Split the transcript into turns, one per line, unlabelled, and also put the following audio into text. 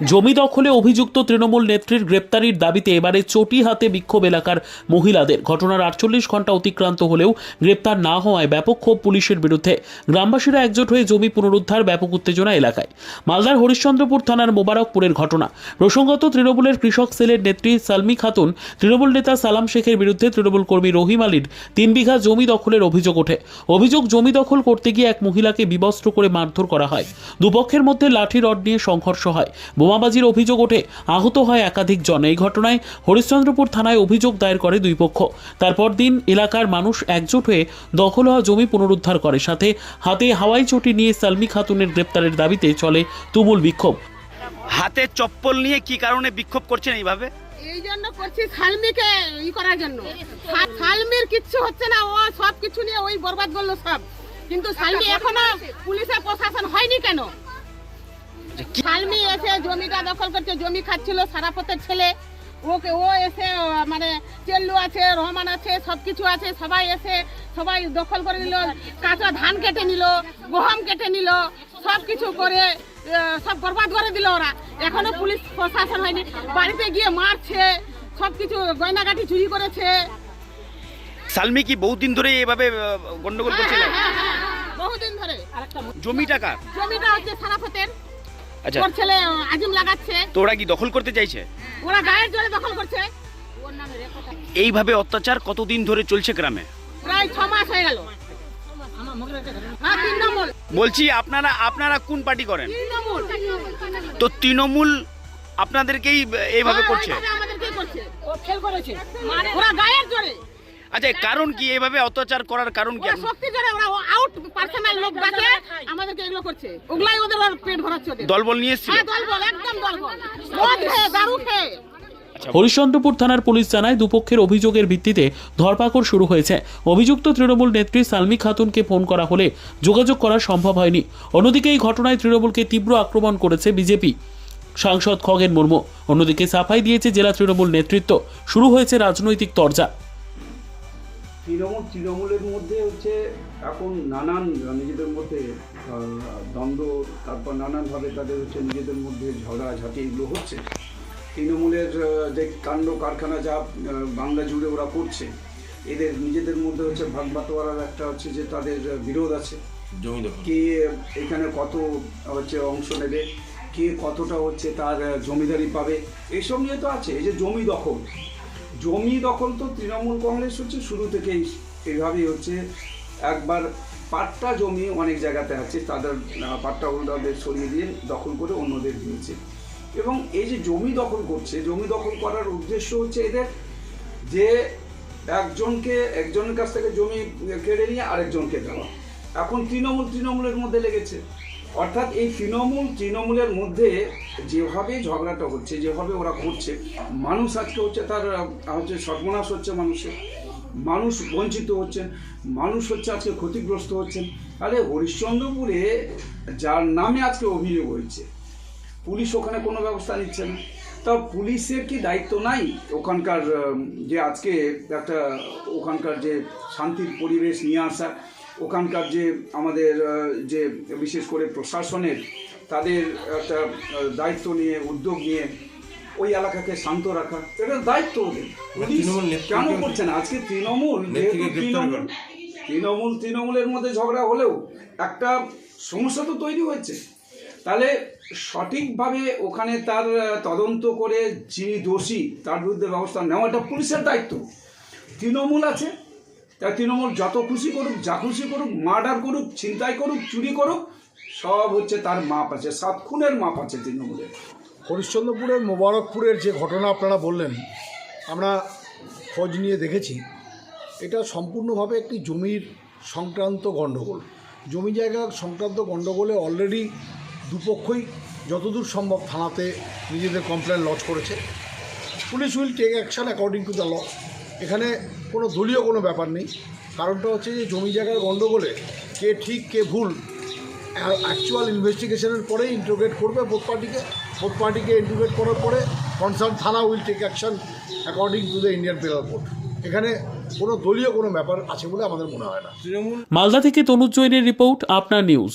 জমি দখলে অভিযুক্ত তৃণমূল নেত্রীর গ্রেপ্তারির দাবিতে এবারে চটি হাতে বিক্ষোভ এলাকার মহিলাদের। ঘটনার আটচল্লিশ ঘণ্টা অতিক্রান্ত হলেও গ্রেপ্তার না হওয়ায় ব্যাপক ক্ষোভ পুলিশের বিরুদ্ধে। গ্রামবাসীরা একজোট হয়ে জমি পুনরুদ্ধার, ব্যাপক উত্তেজনা এলাকায়। মালদার হরিশ্চন্দ্রপুর থানার মোবারকপুরের ঘটনা। প্রসঙ্গত, তৃণমূলের কৃষক সেলের নেত্রী সালমি খাতুন, তৃণমূল নেতা সালাম শেখের বিরুদ্ধে তৃণমূল কর্মী রহিম আলীর তিন বিঘা জমি দখলের অভিযোগ ওঠে। অভিযোগ, জমি দখল করতে গিয়ে এক মহিলাকে বিবস্ত্র করে মারধর করা হয়। দুপক্ষের মধ্যে লাঠি রড নিয়ে সংঘর্ষ হয়। বোমাবাজির অভিযোগ ওঠে। আহত হয় একাধিক জন। এই ঘটনায় হরিশ্চন্দ্রপুর থানায় অভিযোগ দায়ের করে দুই পক্ষ। তারপর দিন এলাকার মানুষ একজোট হয়ে দখল হওয়া জমি পুনরুদ্ধার করে। সাথে হাতে হাওয়াই চটি নিয়ে সালমি খাতুনের গ্রেপ্তারের দাবিতে চলে তুমুল বিক্ষোভ।
হাতে চপ্পল নিয়ে কি কারণে বিক্ষোভ করছেন এইভাবে?
এই জন্য করছি সালমিকে ই করার জন্য। সালমির কিচ্ছু হচ্ছে না। ও সব কিছু নিয়ে ওই বরবাদ করল সব। কিন্তু সালমি এখনও পুলিশের প্রশাসন হয়নি কেন? সালমি এসে জমিটা দখল করছে জমি খাচ্ছিল সারাপথের ছেলে। ওকে ও এসে মানে চেল্লু আছে রহমান আছে সব কিছু আছে সবাই এসে সবাই দখল করে নিল কাঁচা ধান কেটে নিল গহম কেটে নিল সব কিছু করে সব বরবাদ করে দিল ওরা। এখনও পুলিশ প্রশাসন হয়নি। বাড়িতে গিয়ে মারছে সব কিছু গয়নাগাটি চুরি করেছে।
সালমি কি বহুদিন ধরে এভাবে গন্ডগোল করছিলেন
হ্যাঁ, হ্যাঁ, হ্যাঁ, বহুদিন ধরে।
জমি টাকা
জমিটা হচ্ছে সারাপথের।
আচ্ছা।
ওর ছেলে আজিম লাগাচ্ছে।
তো ওরা কি দখল করতে চাইছে?
ওরা গায়ের জোরে দখল করছে।
এইভাবে অত্যাচার কতদিন ধরে চলছে গ্রামে?
প্রায় ছ মাস হয়ে গেল। হ্যাঁ
বলছি আপনারা আপনারা কোন পার্টি করেন? তো তৃণমূল আপনাদেরকেই এইভাবে
হ্যাঁ,
করছে?
ওইভাবে আমাদেরকে করছে। ও ফেল করেছে। ওরা গায়ের জোরে
আচ্ছা কারণ কি? এইভাবে অত্যাচার করার কারণ কি?
শক্তি ওরা আউট পার্সোনাল লোক ডাকে আমাদেরকে এগুলো করছে। ওগুলাই ওদের পেট ভরাচ্ছে
দলবল নিয়ে এসেছিল?
হ্যাঁ দলবল একদম দলবল। মদ খেয়ে দারু খেয়ে।
হরিশ্চন্দ্রপুর থানার পুলিশ জানায় দুপক্ষের অভিযোগের ভিত্তিতে ধরপাকড় শুরু হয়েছে। অভিযুক্ত তৃণমূল নেত্রী সালমি খাতুনকে ফোন করা হলে যোগাযোগ করা সম্ভব হয়নি। অন্যদিকে এই ঘটনায় তৃণমূলকে তীব্র আক্রমণ করেছে বিজেপি। সাংসদ খগেন মুর্মু। অন্যদিকে সাফাই দিয়েছে জেলা তৃণমূল নেতৃত্ব। শুরু হয়েছে রাজনৈতিক তরজা।
তৃণমূল তৃণমূলের মধ্যে হচ্ছে এখন নানান নিজেদের মধ্যে দ্বন্দ্ব তারপর নানানভাবে তাদের হচ্ছে নিজেদের মধ্যে ঝগড়াঝাঁটি এগুলো হচ্ছে। তৃণমূলের যে কাণ্ড কারখানা যা বাংলা জুড়ে ওরা করছে এদের নিজেদের মধ্যে হচ্ছে ভাগ বাটোয়ারার একটা হচ্ছে যে তাদের বিরোধ আছে। কে এখানে কত হচ্ছে অংশ নেবে কে কতটা হচ্ছে তার জমিদারি পাবে এসব নিয়ে তো আছে এই যে জমি দখল। জমি দখল তো তৃণমূল কংগ্রেস হচ্ছে, শুরু থেকেই এইভাবেই হচ্ছে। একবার পাট্টা জমি অনেক জায়গাতে আছে, তাদের পাট্টা হোল্ডারদের সরিয়ে দিয়ে দখল করে অন্যদের দিয়েছে। এবং এই যে জমি দখল করছে, জমি দখল করার উদ্দেশ্য হচ্ছে এদের যে একজনকে, একজনের কাছ থেকে জমি কেড়ে নিয়ে আরেকজনকে দেওয়া। এখন তৃণমূল তৃণমূলের মধ্যে লেগেছে। অর্থাৎ এই তৃণমূল, তৃণমূলের মধ্যে যেভাবে ঝগড়াটা হচ্ছে, যেভাবে ওরা করছে, মানুষ আজকে হচ্ছে তার হচ্ছে সর্বনাশ হচ্ছে মানুষের। মানুষ বঞ্চিত হচ্ছেন, মানুষ হচ্ছে আজকে ক্ষতিগ্রস্ত হচ্ছেন। তাহলে হরিশ্চন্দ্রপুরে যার নামে আজকে অভিযোগ হয়েছে, পুলিশ ওখানে কোনো ব্যবস্থা নিচ্ছে না। তা পুলিশের কি দায়িত্ব নাই? ওখানকার যে আজকে একটা, ওখানকার যে শান্তির পরিবেশ নিয়ে আসা ওখানকার যে আমাদের যে বিশেষ করে প্রশাসনের তাদের একটা দায়িত্ব নিয়ে উদ্যোগ নিয়ে ওই এলাকাকে শান্ত রাখা এটা দায়িত্ব ওদের। কেন করছে না? আজকে তৃণমূল তৃণমূল তৃণমূলের মধ্যে ঝগড়া হলেও একটা সমস্যা তো তৈরি হয়েছে। তাহলে সঠিকভাবে ওখানে তার তদন্ত করে যিনি দোষী তার বিরুদ্ধে ব্যবস্থা নেওয়াটা পুলিশের দায়িত্ব। তৃণমূল আছে তা তৃণমূল যত খুশি করুক, যা খুশি করুক, মার্ডার করুক, ছিনতাই করুক, চুরি করুক, সব হচ্ছে তার মাপ আছে, সাত খুনের মাপ আছে তৃণমূলের।
হরিশ্চন্দ্রপুরের মোবারকপুরের যে ঘটনা আপনারা বললেন, আমরা খোঁজ নিয়ে দেখেছি, এটা সম্পূর্ণভাবে একটি জমির সংক্রান্ত গণ্ডগোল। জমি জায়গা সংক্রান্ত গণ্ডগোলে অলরেডি দুপক্ষই যতদূর সম্ভব থানাতে নিজেদের কমপ্লেন লজ করেছে। Police will take action according to the law এখানে কোনো দলীয় কোনো ব্যাপার নেই। কারণটা হচ্ছে যে জমি জায়গার গণ্ডগোলে কে ঠিক, কে ভুল অ্যাকচুয়াল ইনভেস্টিগেশনের পরে ইন্টারোগেট করবে বোথ পার্টিকে বোথ পার্টিকে ইন্টারোগেট করার পরে কনসার্ন থানা will take action according to the Indian penal code এখানে কোনো দলীয় কোনো ব্যাপার আছে বলে আমাদের মনে হয় না।
তৃণমূল
মালদা থেকে তনুজ জৈনের রিপোর্ট, আপনার নিউজ